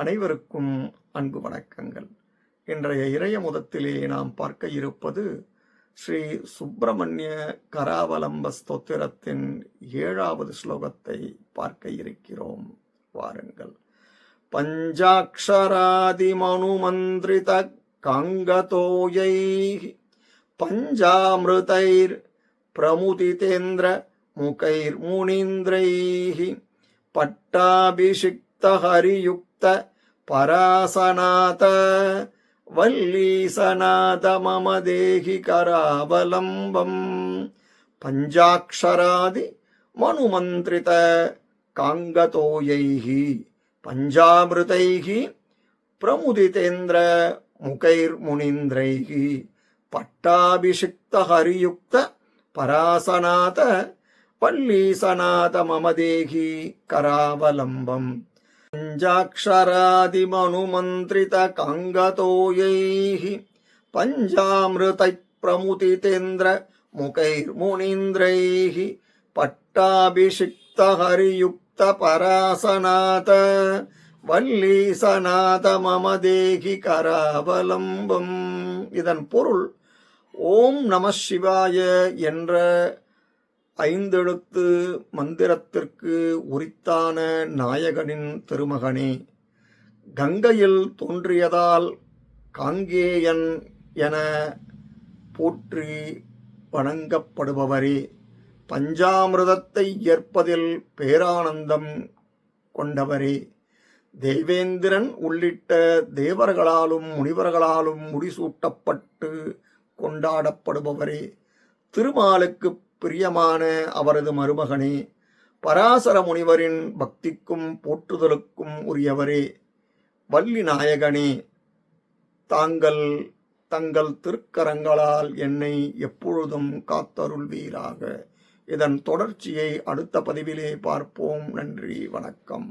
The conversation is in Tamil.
அனைவருக்கும் அன்பு வணக்கங்கள் இன்றைய இறைய முதத்திலே நாம் பார்க்க இருப்பது ஸ்ரீ சுப்பிரமணிய கராவலம்ப ஸ்தோத்திரத்தின் ஏழாவது ஸ்லோகத்தை பார்க்க இருக்கிறோம் வாருங்கள் பஞ்சாட்சராதிமனுமந்திரித காங்கதோயை பஞ்சாமிருதைர் பிரமுதிதேந்திர मुकैर्मुनीन्द्रैः पट्टाभिषिक्तहरियुक्त பராசநாத வல்லீசநாத மம தேகி கராவலம்பம். பஞ்சாட்சராதி மனுமந்திரித காங்கதோயை பஞ்சாமிருதை பிரமுதிதேந்திர முகைர்முனிந்திரை பட்டாபிஷிக்த ஹரியுக்த பராசநாத பல்லீசநாத மமதேகி கராவலம்பம். पञ्चाक्षरादिमनुमन्त्रितकाङ्गतोयैः पञ्चामृतैः प्रमुदितेन्द्र मुखैर्मुनीन्द्रैः पट्टाभिषिक्तहरियुक्तपरासनाथ வல்லீசநாத மம தேகி கராவலம்பம் இதன் பொருள் ஓம் நம சிவாய என்ற ஐந்தெழுத்து மந்திரத்திற்கு உரித்தான நாயகனின் திருமகனே கங்கையில் தோன்றியதால் காங்கேயன் என போற்றி வணங்கப்படுபவரே. பஞ்சாமிரதத்தை ஏற்பதில் பேரானந்தம் கொண்டவரே. தேவேந்திரன் உள்ளிட்ட தேவர்களாலும் முனிவர்களாலும் முடிசூட்டப்பட்டு கொண்டாடப்படுபவரே. திருமாலுக்கு பிரியமான அவரது மருமகனே பராசர முனிவரின் பக்திக்கும் போற்றுதலுக்கும் உரியவரே வள்ளி நாயகனே தாங்கள் தங்கள் திருக்கரங்களால் என்னை எப்பொழுதும் காத்தருள்வீராக. இதன் தொடர்ச்சியை அடுத்த பதிவிலே பார்ப்போம். நன்றி வணக்கம்.